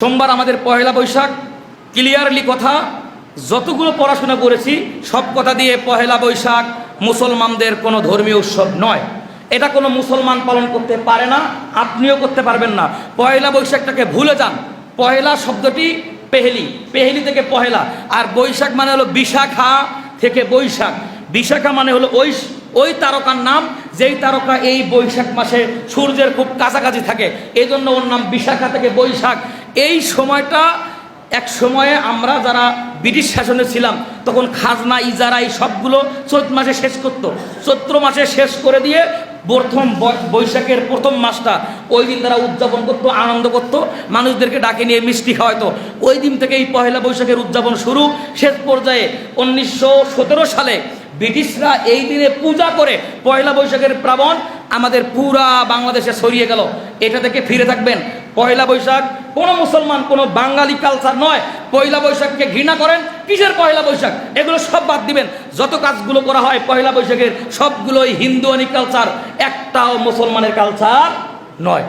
সোমবার আমাদের পহেলা বৈশাখ ক্লিয়ারলি কথা, যতগুলো পড়াশোনা করেছি, সব কথা দিয়ে পহেলা বৈশাখ মুসলমানদের কোনো ধর্মীয় উৎসব নয়। এটা কোনো মুসলমান পালন করতে পারে না, আপনিও করতে পারবেন না। পহেলা বৈশাখটাকে ভুলে যান। পহেলা শব্দটি পেহেলি। পেহেলি থেকে পহেলা। আর বৈশাখ মানে হলো বিশাখা থেকে বৈশাখ। বিশাখা মানে হলো ওই ওই তারকার নাম, যেই তারকা এই বৈশাখ মাসে সূর্যের খুব কাছাকাছি থাকে। এই জন্য ওর নাম বিশাখা থেকে বৈশাখ। এই সময়টা এক সময়ে আমরা যারা ব্রিটিশ শাসনে ছিলাম, তখন খাজনা, ইজারা, এই সবগুলো চৈত মাসে শেষ করতো। চৈত্র মাসে শেষ করে দিয়ে প্রথম বৈশাখের প্রথম মাসটা ওই দিন তারা উদযাপন করতো, আনন্দ করতো, মানুষদেরকে ডাকে নিয়ে মিষ্টি খাওয়াতো। ওই দিন থেকে এই পহেলা বৈশাখের উদযাপন শুরু। শেষ পর্যায়ে উনিশশো সতেরো সালে ব্রিটিশরা এই দিনে পূজা করে পয়লা বৈশাখের প্রাবণ আমাদের পুরা বাংলাদেশে ছড়িয়ে গেল। এটা থেকে ফিরে থাকবেন। পয়লা বৈশাখ, কোনো মুসলমান, কোনো বাঙালি কালচার নয়। পয়লা বৈশাখকে ঘৃণা করেন, কিসের পয়লা বৈশাখ? এগুলো সব বাদ দিবেন। যত কাজগুলো করা হয় পয়লা বৈশাখের, সবগুলোই হিন্দুয়ানি কালচার একটাও মুসলমানের কালচার নয়।